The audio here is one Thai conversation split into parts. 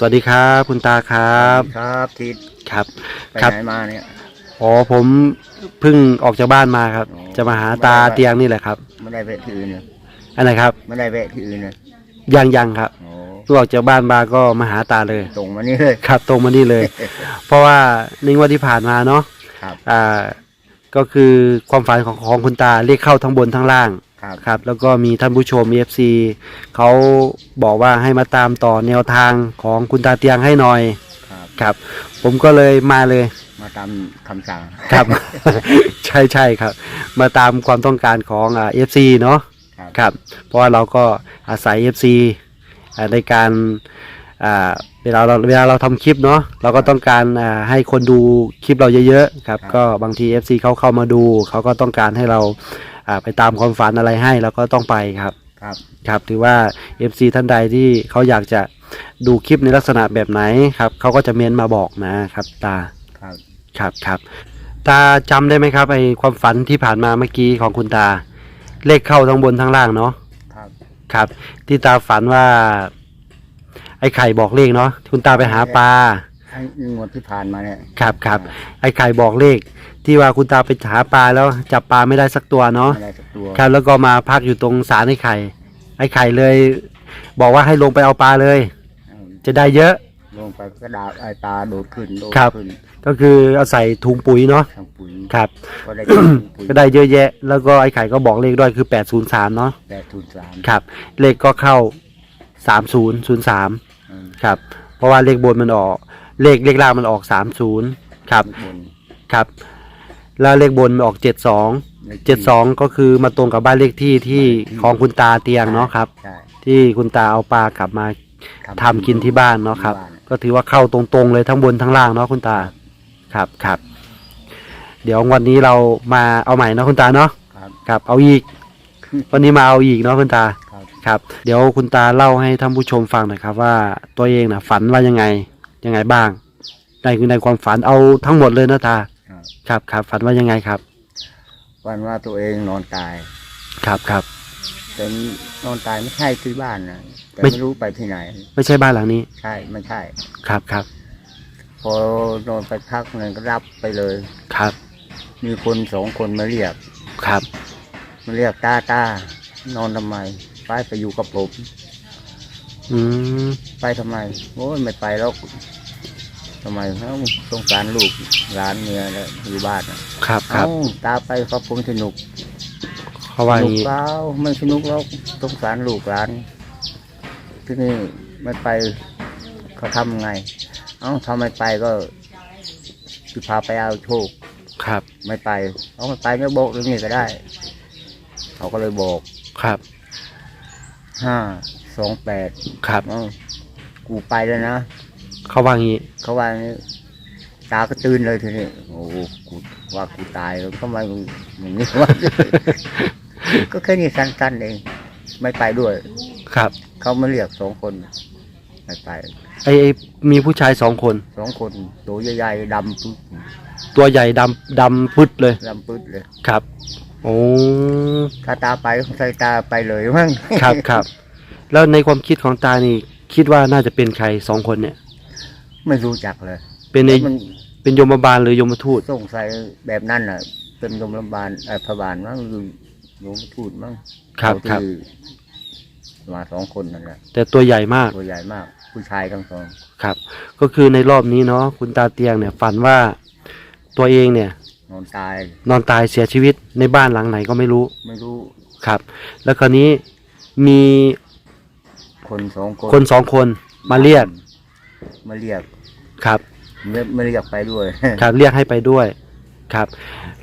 สวัสดีครับคุณตาครับครับทิศครับไปครับไหนมาเนี่ย อ๋อผมเพิ่งออกจากบ้านมาครับ อ๋อจะมาหาตาเตียงนี่แหละครับไม่ได้แวะที่อื่นเลยอันไหนครับไม่ได้แวะที่อื่นเลยยังยังครับโอ้เพิ่งออกจากบ้านมาก็มาหาตาเลย ตรงมานี่เลย ครับตรงมานี่เลย เพราะว่าในงวันที่ผ่านมาเนาะครับ อ่าก็คือความฝันของของคุณตาเรียกเข้าทั้งบนทั้งล่าง ครับครับ แล้วก็มีท่านผู้ชม FC เขาบอกว่าให้มาตามต่อแนวทางของคุณตาเตียงให้หน่อยครับ ครับ ผมก็เลยมาเลย มาตามคำสั่งครับ ใช่ใช่ครับ มาตามความต้องการของอ่า FC เนาะ ครับครับ เพราะว่าเราก็อาศัย FC อ่าในการอ่าเวลาเราเวลาเราทำคลิปเนาะเราก็ต้องการอ่าให้คนดูคลิปเราเยอะๆครับ ก็บางที FC เขาเข้ามาดู เขาก็ต้องการให้เรา อ่าไปตามความฝันอะไรให้เราก็ต้องไปครับ ครับ ครับถือว่า FC ท่านใดที่เขาอยากจะดูคลิปในลักษณะแบบไหนครับเขาก็จะเม้นมาบอกนะครับ ตาครับ ครับครับตาจำได้ไหมครับไอความฝันที่ผ่านมาเมื่อกี้ของคุณตา เลขเข้าทั้งบนทั้งล่างเนาะครับ ครับ ที่ตาฝันว่า ไอไข่บอกเลขเนาะคุณตาไปหาปลาไอ้ งวดที่ผ่านมาเนี่ย ครับครับไอไข่บอกเลข ที่ว่าคุณตาไปหาปลาแล้วจับปลาไม่ได้สักตัวเนาะไม่ได้สักตัว ครับแล้วก็มาพักอยู่ตรงศาลไอไข่ ไอไข่เลย บอกว่าให้ลงไปเอาปลาเลยเออจะได้เยอะ ลงไปก็ดาบไอ้ตาโดดขึ้นโดดครับ ขึ้นก็คือเอาใส่ถุงปุ๋ยเนาะทางปุ๋ยครับ ก็ได้กินปุ๋ยก็ได้เยอะแยะ แล้วก็ไอไข่ก็บอกเลขด้วยคือ 803 เนาะแปดทุนสามครับ เลขก็เข้า 3003เออครับ เพราะว่าเลขบนมันออก เลขเลขล่างมันออก30ครับบนครับ แล้วเลขบนมันออก72เลขที่72ก็คือมาตรงกับบ้านเลขที่ที่ของคุณตาเตียงเนาะครับ ใช่ที่คุณตาเอาปลากลับมาทำกินที่บ้านเนาะครับ ที่บ้ก็ถือว่าเข้าตรงๆเลยทั้งบนทั้งล่างเนาะคุณตา ครับครับ เดี๋ยววันนี้เรามาเอาใหม่เนาะคุณตาเนาะ ครับครับ เอาอีก วันนี้มาเอาอีกเนาะคุณตา ครับ ครับ เดี๋ยวคุณตาเล่าให้ท่านผู้ชมฟังหน่อยครับว่าตัวเองนะฝันว่ายังไง ยังไงบ้าง ในในความฝันเอาทั้งหมดเลยนะตา ครับครับครับฝันว่ายังไงครับวันว่าตัวเองนอนตาย ครับครับ แต่นอนตายไม่ใช่ที่บ้านนะแต่ไม่ ไม่รู้ไปที่ไหน ไม่ใช่บ้านหลังนี้ ใช่ไม่ใช่ ครับครับพอนอนไปพักหนึ่งก็รับไปเลย ครับมีคนสองคนมาเรียก ครับมาเรียกตาตานอนทำไมไปไปอยู่กับผม อืมไปทำไมโอ้ยไม่ไปแล้วทำไมเอ้าสงสารลูกร้านเมียแล้วอยู่บ้านน่ะครับครับเอ้าตาไปครับผมสนุกเขาว่าสอนุย่ากงนี้เปล่าไม่สนุกแล้วสงสารลูกร้านที่นี่ไม่ไปเขาทำไง เอ้าทำไม่ไปก็คือพาไปเอาโชค ครับไม่ไปเอาไม่ไปไม่บอกเรื่องนี้ก็ได้ เขาก็เลยบอกครับห้า สองแปดครับ เอ้ากูไปแล้วนะ เขาว่าอย่างนี้ เขาว่าอย่างนี้ตาก็ตื่นเลยทีนี้โอ้โหกูว่ากูตายแล้วทำไมมึงอย่างนี้วะ ก็แค่นี้สั้นๆเอง ไม่ไปด้วย ครับเขามาเรียกสองคนไม่ไปไอไอมีผู้ชายสองคน สองคนตัวใหญ่ๆดำปึ๊ดตัวใหญ่ดำดำปึ๊ดเลยดำปึ๊ดเลย ครับ โอ้ ถ้าตาไปใส่ตาไปเลยมั้ง ครับครับ แล้วในความคิดของตานี่คิดว่าน่าจะเป็นใครสองคนเนี่ย ไม่รู้จักเลยเป็นในมันเป็นยมบาลหรือยมทูตสงสัยแบบนั้นน่ะ เป็นโรงพยาบาลเอ่อพยาบาลมั้งหรือโรงทูตมั้งครับเขาครับ ที่มาสองคนนั่นแหละแต่ตัวใหญ่มาก ตัวใหญ่มาก ผู้ชายทั้งสองครับ ก็คือในรอบนี้เนาะคุณตาเตียงเนี่ยฝันว่าตัวเองเนี่ย นอนตายนอนตายเสียชีวิตในบ้านหลังไหนก็ไม่รู้ไม่รู้ ครับ แล้วคราวนี้มี คนสองคนคนสองคนมาเรียกมาเรียกครับไม่ไม่เรียกไปด้วยครับเรียกให้ไปด้วยครับ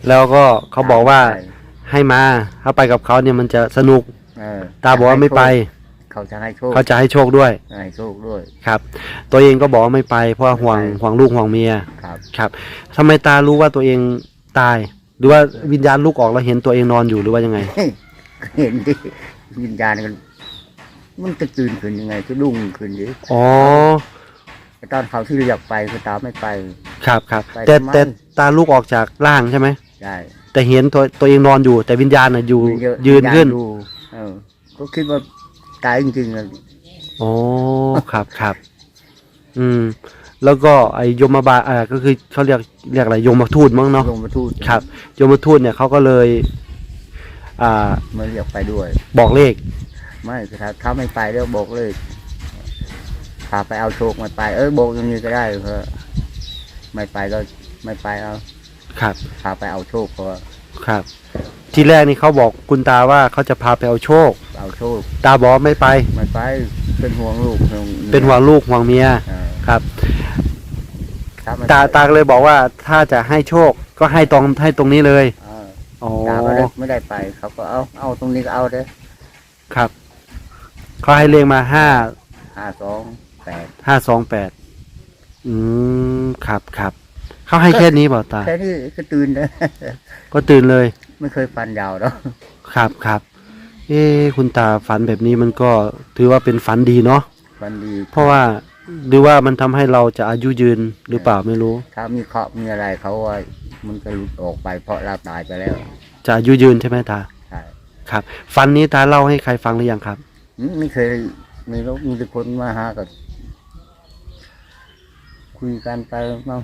แล้วก็เขาบอกว่าให้มาถ้าไปกับเขาเนี่ยมันจะสนุกเออตาบอกว่าไม่ไป เขาจะให้โชคเขาจะให้โชคด้วยให้โชคด้วยครับ ตัวเองก็บอกว่าไม่ไป เพราะว่าห่วงไม่ไปห่วงลูกห่วงเมียครับครับทำไมตารู้ว่าตัวเองตาย หรือว่าวิญญาณลูกออกแล้วเห็นตัวเองนอนอยู่หรือว่ายังไง เห็นดิวิญญาณกัน มันจะตื่นขึ้นยังไงจะดุ้งขึ้นดิอ๋อแต่ตอนเขาที่เรียกไปคือตาไม่ไป ครับครับไปแต่ทำไม แต่ตาลูกออกจากร่างใช่ไหมใช่แต่เห็นตัวตัวเองนอนอยู่ แต่วิญญาณน่ะอยู่เะยืนขึ้นวิญญาณดูเออ ก็คิดว่าตายจริงๆเลยอ๋อครับครับ อืม แล้วก็ไอยมบาลอ่าก็คือเขาเรียกเรียกอะไรยมทูตมั้งเนาะลงมาทูตครับยมทูตเนี่ยเขาก็เลย อ่า มาเรียกไปด้วยบอกเลข ไม่ถ้าถ้าไม่ไปแล้วบอกเลยพาไปเอาโชคไม่ไป เออบอกอย่างนี้ก็ได้เพราะไม่ไปก็ไม่ไปเอาครับ พาไปเอาโชคเพราะว่าครับ ที่แรกนี่เขาบอกคุณตาว่าเขาจะพาไปเอาโชค เอาโชคตาบอกว่าไม่ไป ไม่ไปเป็นห่วงลูกห่วงมียเป็นห่วงลูกห่วงเมียเออครับ ถ้ไม่ตาไปตาก็เลยบอกว่าถ้าจะให้โชคก็ให้ตรงให้ตรงนี้เลยเอออ๋อตาไม่ได้ไม่ได้ไปเขาก็เอาเอาตรงนี้ก็เอาเด้อครับ เขาให้เลขมาห้าห้าสองแปดห้าสองแปดอืมครับครับเขาให้แค่นี้เปล่าตา แค่นี้ก็ตื่นนะก็ตื่นเลย ไม่เคยฟันยาวหรอกครับครับ เอ๊ะคุณตาฝันแบบนี้มันก็ถือว่าเป็นฝันดีเนาะฟันดีเพราะว่าหรือว่ามันทำให้เราจะอายุยืนหรือเปล่าไม่รู้ ถ้ามีเคราะห์มีอะไรเขาว่ามันก็หลุดออกไปเพราะเราตายไปแล้วจะอายุยืนใช่ไหมตา ใช่ครับฝันนี้ตาเล่าให้ใครฟังหรือยังครับอืม ไม่เคยมีลูกมีแต่คนมาหากับคุยกันไปมา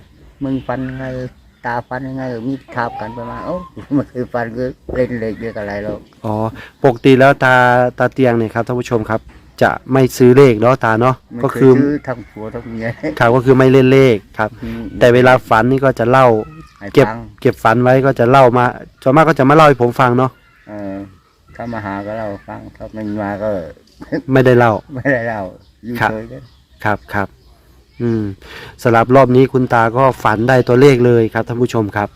มึงฟันยังไงตาฟันยังไงมีทาบกันประมาณโอ้ไม่เคยฟันก็เล่นเล็กเรียกอะไรหรอกอ๋อปกติแล้วตาตาเตียงเนี่ยครับท่านผู้ชมครับ จะไม่ซื้อเลขเนาะตาเนาะไม่ก็เคยคือซื้อทั้งผัวทั้งเมียครับก็คือไม่เล่นเลขครับ แต่เวลาฝันนี่ก็จะเล่าให้เก็บฟังเก็บฝันไว้ก็จะเล่ามาส่วนมากก็จะมาเล่าให้ผมฟังเนาะ เออถ้ามาหาก็เล่าฟังถ้าไม่มาก็ ไม่ได้เล่า ไม่ได้เล่าอยู่ครับ เฉยเลยครับครับ อืมสำหรับรอบนี้คุณตาก็ฝันได้ตัวเลขเลยครับท่านผู้ชมครับ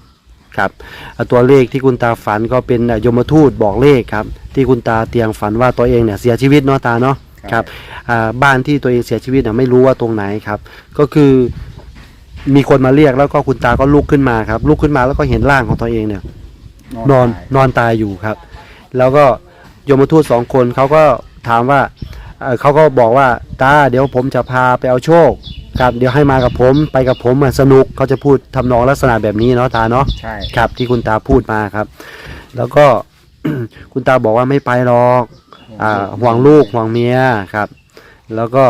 ครับอ่าตัวเลขที่คุณตาฝันก็เป็นอะยมทูตบอกเลขครับ ที่คุณตาเตียงฝันว่าตัวเองเนี่ยเสียชีวิตเนาะตาเนาะ ครับ อ่าบ้านที่ตัวเองเสียชีวิตเนี่ยไม่รู้ว่าตรงไหนครับ ก็คือมีคนมาเรียกแล้วก็คุณตาก็ลุกขึ้นมาครับลุกขึ้นมาแล้วก็เห็นร่างของตัวเองเนี่ย นอนตายนอนตายอยู่ครับ แล้วก็ยมทูตสองคนเขาก็ถามว่าเอ่อเขาก็บอกว่าตาเดี๋ยวผมจะพาไปเอาโชคครับเดี๋ยวให้มากับผมไปกับผมอะสนุกเขาจะพูดทำนองลักษณะแบบนี้เนาะตาเนาะใช่ครับที่คุณตาพูดมาครับ แล้วก็คุณตาบอกว่าไม่ไปหรอกอ่าห่วงลูกห่วงเมียครับ แล้วก็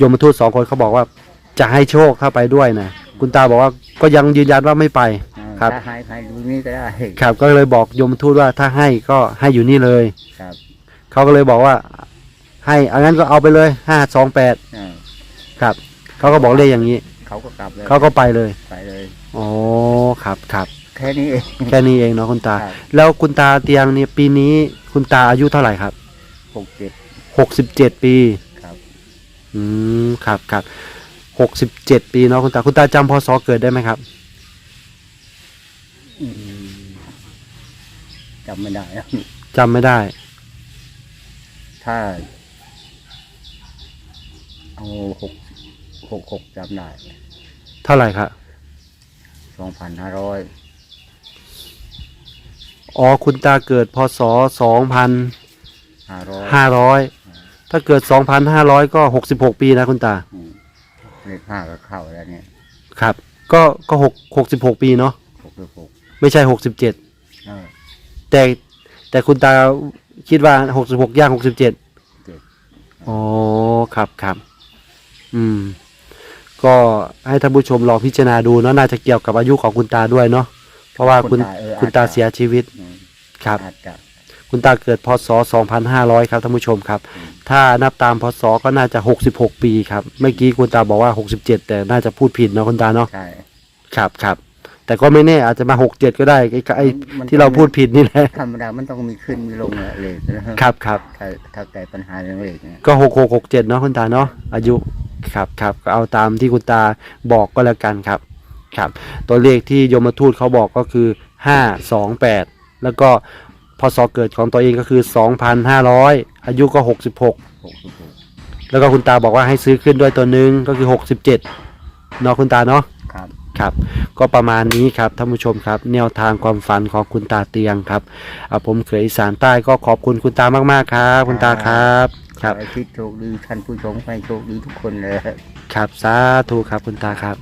ยมทูตสองคนเขาบอกว่าจะให้โชคถ้าไปด้วยนะคุณตาบอกว่าก็ยังยืนยันว่าไม่ไปเออ ครับ ถ้าให้ให้ดูนี่ก็ได้ครับก็เลยบอกยมทูตว่าถ้าให้ก็ให้อยู่นี่เลย ครับเขาก็เลยบอกว่า ให้เอางั้นก็เอาไปเลยห้าสองแปดเออครับเขาก็บอกเลขอย่างนี้ เขาก็กลับเลยเขาก็ไปเลยไปเลย อ๋อครับครับแค่นี้เอง แค่นี้เองเนาะคุณตา ครับ แล้วคุณตาเตียงเนี่ยปีนี้คุณตาอายุเท่าไหร่ครับหกเจ็ดหกสิบเจ็ดปี ครับ อืมครับครับหกสิบเจ็ดปีเนาะคุณตาคุณตาจำพศเกิดได้ไหมครับ อืม จำไม่ได้นะจำไม่ได้ ถ้า เอาหกหกหกจำได้เท่าไหร่ครับสองพันห้าร้อยอ๋อคุณตาเกิดพศสองพันห้าร้อยห้าร้อยถ้าเกิดสองพันห้าร้อยก็หกสิบหกปีนะคุณตาเลขห้าก็เข้าแล้วเนี่ยครับ ก็ก็หกหกสิบหกปีเนาะหกหรือหกไม่ใช่หกสิบเจ็ดเออ แต่แต่คุณตาคิดว่าหกสิบหกย่างหกสิบเจ็ดเจ็ดอ๋อครับครับอืม ก็ให้ท่านผู้ชมลองพิจารณาดูเนาะน่าจะเกี่ยวกับอายุของคุณตาด้วยเนาะเพราะว่าคุณเออคุณตาอจจะเสียชีวิตอืมครับอาจจะคุณตาเกิดพศ 2500 ครับท่านผู้ชมครับ ถ้านับตามพศก็น่าจะ 66 ปีครับ เมื่อกี้คุณตาบอกว่า 67 แต่น่าจะพูดผิดเนาะคุณตาเนาะ ใช่ ครับครับ แต่ก็ไม่แน่อาจจะมา67ก็ได้ไอ้ไอ้มัน ที่เราพูดผิดนี่แหละธรรมดามันต้องมีขึ้นมีลงอะเลขนะครับครับถ้าถ้าแก้ปัญหาเรื่องเลขเนี่ยก็6667เนาะคุณตาเนาะอายุครับครับก็เอาตามที่คุณตาบอกก็แล้วกันครับครับ ตัวเลขที่ยมทูตเขาบอกก็คือ528แล้วก็พศเกิดของตัวเองก็คือ2,500อายุก็66หกสิบหกแล้วก็คุณตาบอกว่าให้ซื้อขึ้นด้วยตัวหนึ่งก็คือ 67เนาะคุณตาเนาะ ครับครับ ก็ประมาณนี้ครับท่านผู้ชมครับ แนวทางความฝันของคุณตาเตียงครับอ่าผมเขยอีสานใต้ก็ขอบคุณคุณตามากๆครับคุณตาครับครับขอให้คิดโชคดีท่านผู้ชมให้โชคดีทุกคนเลย ครับสาธุครับคุณตาครับ